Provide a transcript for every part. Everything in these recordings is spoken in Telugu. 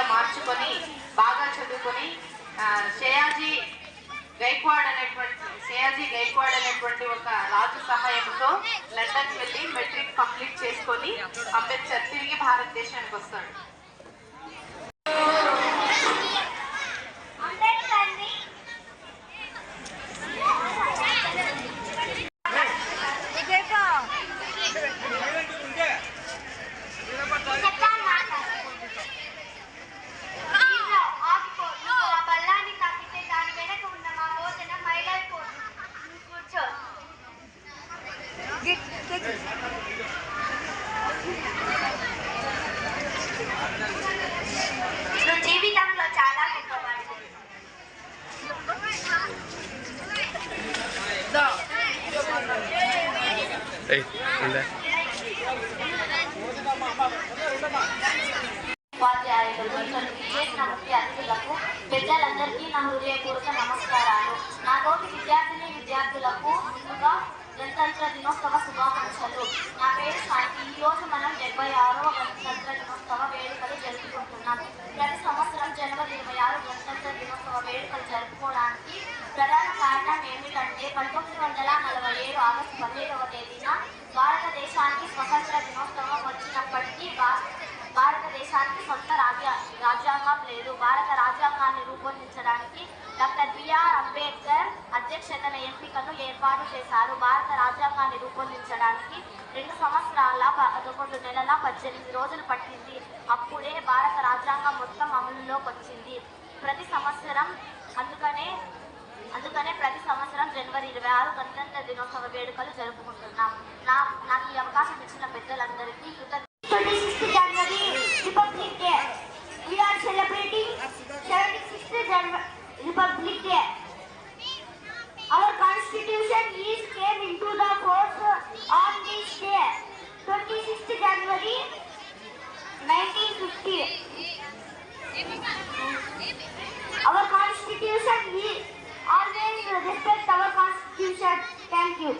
వ్యక్తిగా మార్చుకొని బాగా చదువుకొని షయాజీ గైక్వాడ్ అనేటువంటి షయాజీ గైక్వాడ్ అనేటువంటి ఒక రాజు సహాయంతో లండన్కి వెళ్ళి మెట్రిక్ కంప్లీట్ చేసుకొని అంబేద్కర్ తిరిగి భారతదేశానికి వస్తాడు. ఉపాధ్యాయులు ఇక్కడికి విచ్చేసిన ముఖ్య అతిథులకు పెద్దలందరికీ నా హృదయపూర్వక నమస్కారాలు నా తోటి విద్యార్థిని విద్యార్థులకు ముందుగా గణతంత్ర దినోత్సవ శుభాకాంక్షలు నా పేరు శాంతి ఈ రోజు మనం డెబ్బై ఆరవ గణతంత్ర దినోత్సవ వేడుకలు జరుపుకుంటున్నాం ప్రతి సంవత్సరం జనవరి ఇరవై ఆరు గణతంత్ర దినోత్సవ వేడుకలు జరుపుకోవడానికి ప్రధాన కారణం ఏమిటంటే పంతొమ్మిది వందల నలభై ఏడు ఆగస్టు పదిహేడవ తేదీన భారతదేశానికి స్వతంత్ర దినోత్సవం వచ్చినప్పటికీ భా- భారతదేశానికి సొంత రాజ్య రాజ్యాంగం లేదు భారత రాజ్యాంగాన్ని రూపొందించడానికి డాక్టర్ బిఆర్ అంబేద్కర్ అధ్యక్షతన ఎంపికను ఏర్పాటు చేశారు. భారత రాజ్యాంగాన్ని రూపొందించడానికి రెండు సంవత్సరాల పదకొండు నెలల పద్దెనిమిది రోజులు పట్టింది. అప్పుడే భారత రాజ్యాంగం మొత్తం అమలులోకి వచ్చింది. ప్రతి సంవత్సరం అందుకనే అందుకనే ప్రతి సంవత్సరం జనవరి ఇరవై ఆరు గణతంత్ర దినోత్సవ వేడుకలు జరుపుకుంటున్నాం. నా నాకు ఈ అవకాశం ఇచ్చిన పెద్దలందరికీ కృతజ్ఞ 26th January Republic Day. Is came into the force on this day, 26th January 1950. Our constitution is always respect our constitution. Thank you.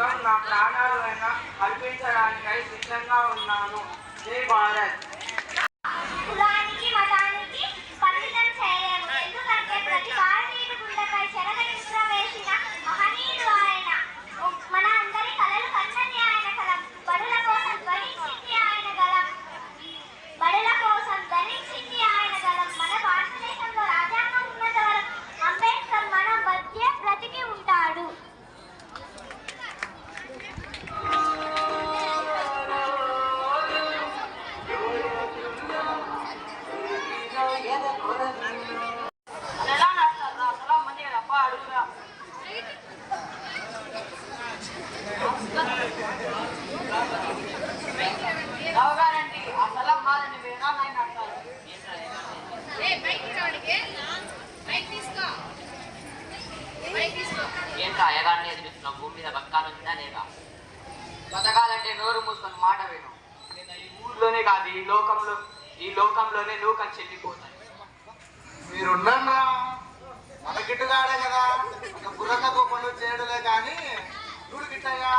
నా ప్రాణాలైనా అర్పించడానికై సిద్ధంగా ఉన్నాను. జై భారత్. ఇంకా అయ్యగారిని ఎదురుస్తున్నావు భూమి మీద బతకాలందా లేదా? బతకాలంటే నోరు మూసుకొని మాట విను. లేదా ఈ ఊర్లోనే కాదు ఈ లోకంలో ఈ లోకంలోనే నూకలు చెల్లిపోతాయి. మీరున్నా మన గిట్టుగాడే కదా బుర్రకపు పనులు చేయడలే కానీ చూడు గిట్టయ్యా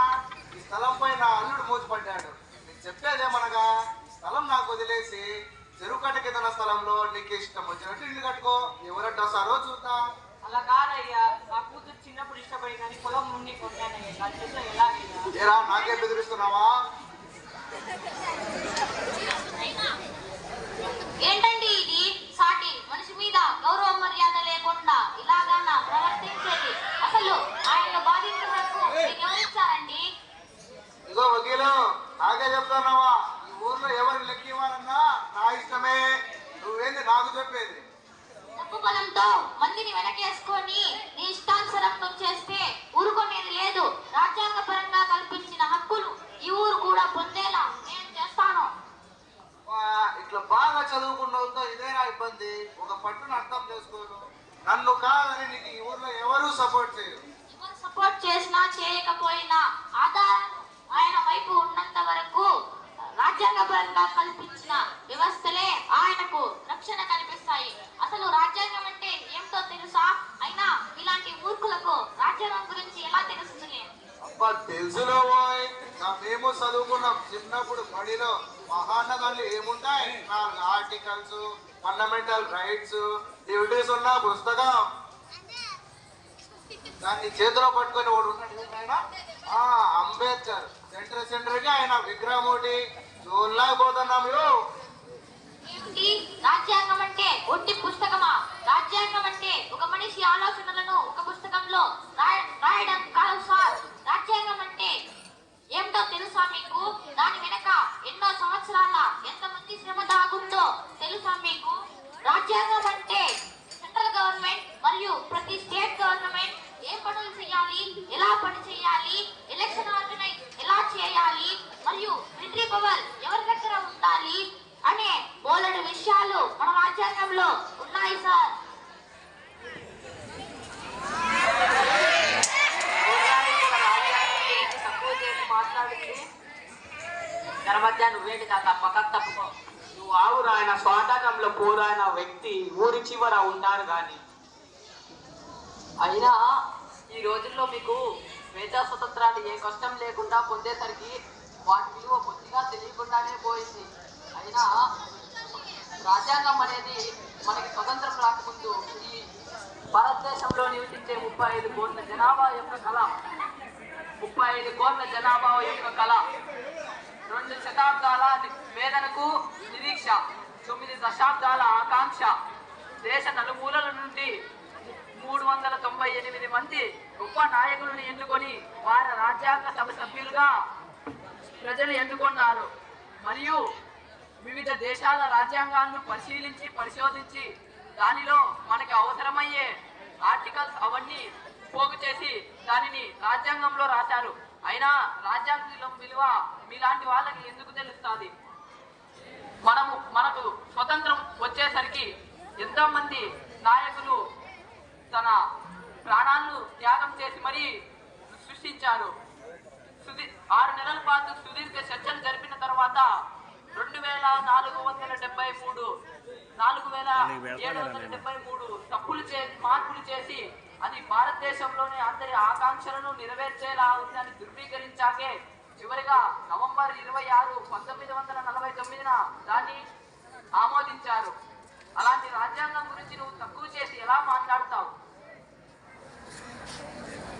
ఈ స్థలం పైన అల్లుడు మూసిపడ్డాడు. నేను చెప్పేదేమనగా స్థలం నాకు వదిలేసి చెరువు కట్ట కింద స్థలంలో నీకు ఇష్టం వచ్చినట్టు ఇల్లు కట్టుకో. ఎవరంటే వస్తారో చూద్దాం. అలా కాదయ్యా. నా కూతురు చిన్నప్పుడు ఇష్టపడిందని పొలం నుండి ఎలాగయ్యా నాకే బెదిరిస్తున్నావా? ఏంటండి ఇది సాటి మనిషి మీద గౌరవ మర్యాద లేకుండా ఇలాగా ప్రవర్తించేది అసలు ఆయన బాధితులకు ఎవరిచ్చారండి ఇగో వకీలు నాకే చెప్తున్నావా నాకు చెప్పేది డబ్బు బలంతో మందిని వెనకేసుకొని నీ ఇష్టానుసరం నువ్వు చేస్తే ఊరుకునేది లేదు రాజ్యాంగ పరంగా కల్పించిన హక్కులు ఈ ఊరు కూడా పొందేలా నేను చేస్తాను వా, ఇట్లా బాగా చదువుకున్న వాళ్ళతో ఇదేనా ఇబ్బంది ఒక పట్టును అర్థం చేసుకోను నన్ను కాదని నీకు ఈ ఊర్లో ఎవరూ సపోర్ట్ చేయరు ఎవరు సపోర్ట్ చేసినా చేయకపోయినా ఆధారాలు ఆయన వైపు ఉన్నంత వరకు రాజ్యాంగపరంగా కల్పించిన వ్యవస్థలే ఆయనకు రక్షణ కల్పిస్తాయి. అసలు రాజ్యాంగం అంటే ఏమిటో తెలుసా? అయినా ఇలాంటి మూర్ఖులకు రాజ్యాంగం గురించి ఎలా తెలుస్తుంది? అబ్బా తెలుసులో మేము చదువుకున్నాం. చిన్నప్పుడు బడిలో మహానగర్లు ఏముంటాయి? నాలుగు ఆర్టికల్స్ ఫండమెంటల్ రైట్స్ డ్యూటీస్ ఉన్న పుస్తకం. దాన్ని చేతిలో పట్టుకొని ఒకడు ఉన్నాడు ఆయన? ఆ అంబేద్కర్. సెంటర్ సెంటర్కి ఆయన విగ్రహం ఒకటి. చూడలేకపోతున్నాం యో ఏమిటి? రాజ్యాంగం అంటే ఒట్టి పుస్తకమా? రాజ్యాంగం అంటే ఒక మనిషి ఆలోచనలను ఒక పుస్తకంలో రాయ- రాయడం కాదు సార్. రాజ్యాంగం అంటే ఏమిటో తెలుసా మీకు? దాని వెనక ఎన్నో సంవత్సరాల ఎంతమంది శ్రమ దాగుందో తెలుసా మీకు? రాజ్యాంగం అంటే సెంట్రల్ గవర్నమెంట్ మరియు ప్రతి స్టేట్ గవర్నమెంట్ ఏ పనులు చేయాలి? ఎలా పని చేయాలి? ఎలక్షన్ ఆర్గనైజ్ ఎలా చేయాలి? మరియు మిలిటరీ పవర్ ఎవరి దగ్గర ఉండాలి అనే బోలెడు విషయాలు మన రాజ్యాంగంలో ఉన్నాయి సార్. తక్కువ చేసి కాక తప్పుకో నువ్వు ఆవురు ఆయన స్వాతంత్రంలో పోరాడిన వ్యక్తి ఊరి చివర ఉంటారు కానీ అయినా ఈ రోజుల్లో మీకు మేధా స్వతంత్రాలు ఏ కష్టం లేకుండా పొందేసరికి వాటి విలువ కొద్దిగా తెలియకుండానే పోయింది. అయినా రాజ్యాంగం అనేది మనకి స్వతంత్రం రాకముందు ఈ భారతదేశంలో నివసించే ముప్పై ఐదు కోట్ల జనాభా యొక్క కళ. ముప్పై ఐదు కోట్ల జనాభా యొక్క కళ. రెండు శతాబ్దాల వేదనకు నిరీక్ష. తొమ్మిది దశాబ్దాల ఆకాంక్ష. దేశ నలుమూలల నుండి మూడు వందల తొంభై ఎనిమిది మంది గొప్ప నాయకులను ఎన్నుకొని వారి రాజ్యాంగ సభ సభ్యులుగా ప్రజలు ఎన్నుకున్నారు. మరియు వివిధ దేశాల రాజ్యాంగాలను పరిశీలించి పరిశోధించి దానిలో మనకి అవసరమయ్యే ఆర్టికల్స్ అవన్నీ పోగు చేసి దానిని రాజ్యాంగంలో రాశారు. అయినా రాజ్యాంగం విలువ మీలాంటి వాళ్ళకి ఎందుకు తెలుస్తుంది? మనము మనకు స్వతంత్రం వచ్చేసరికి ఎంతోమంది నాయకులు తన ప్రాణాలను త్యాగం చేసి మరీ సృష్టించారు. సుదీ ఆరు నెలల పాటు సుదీర్ఘ చర్చలు జరిపిన తర్వాత రెండు వేల నాలుగు వందల డెబ్బై మూడు నాలుగు వేల ఏడు వందల డెబ్బై మూడు తప్పులు చే మార్పులు చేసి అది భారతదేశంలోని అందరి ఆకాంక్షలను నెరవేర్చేలా ఉందని ధృవీకరించాకే చివరిగా నవంబర్ ఇరవై ఆరు పంతొమ్మిది వందల నలభై తొమ్మిదిన దాన్ని ఆమోదించారు అలాంటి రాజ్యాంగం గురించి నువ్వు తక్కువ చేసి ఎలా మాట్లాడతావు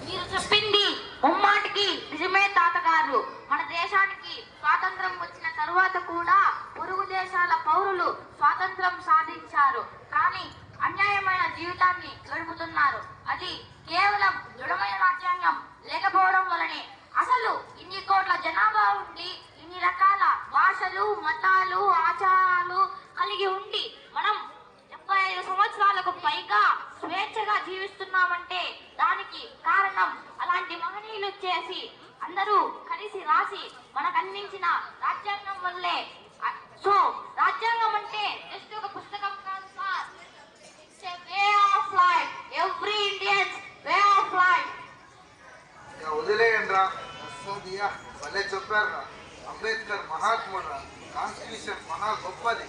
మీరు చెప్పింది ముమ్మాటికి నిజమే తాతగారు మన దేశానికి స్వాతంత్రం వచ్చిన తరువాత కూడా పొరుగు దేశాల పౌరులు స్వాతంత్రం సాధించారు. కానీ అన్యాయమైన జీవితాన్ని గడుపుతున్నారు. అది కేవలం దృఢమైన రాజ్యాంగం లేకపోవడం వలనే. అసలు ఇన్ని కోట్ల జనాభా ఉండి ఇన్ని రకాల భాషలు మతాలు ఆచారాలు కలిగి ఉండి మనం ముప్పై ఐదు సంవత్సరాలకు పైగా స్వేచ్ఛగా జీవిస్తున్నామంటే దానికి కారణం అలాంటి మహనీయులు చేసి అందరూ కలిసి రాసి మనకు అందించిన రాజ్యాంగం వల్లే. సో రాజ్యాంగం అంటే జస్ట్ ఒక పుస్తకం కాదు sir. Way of life every Indians way of life ఇక వదిలేయండి రా. భలే చెప్పారు రా. అంబేద్కర్ మహాత్ముడు కాన్స్టిట్యూషన్ మహా గొప్పది.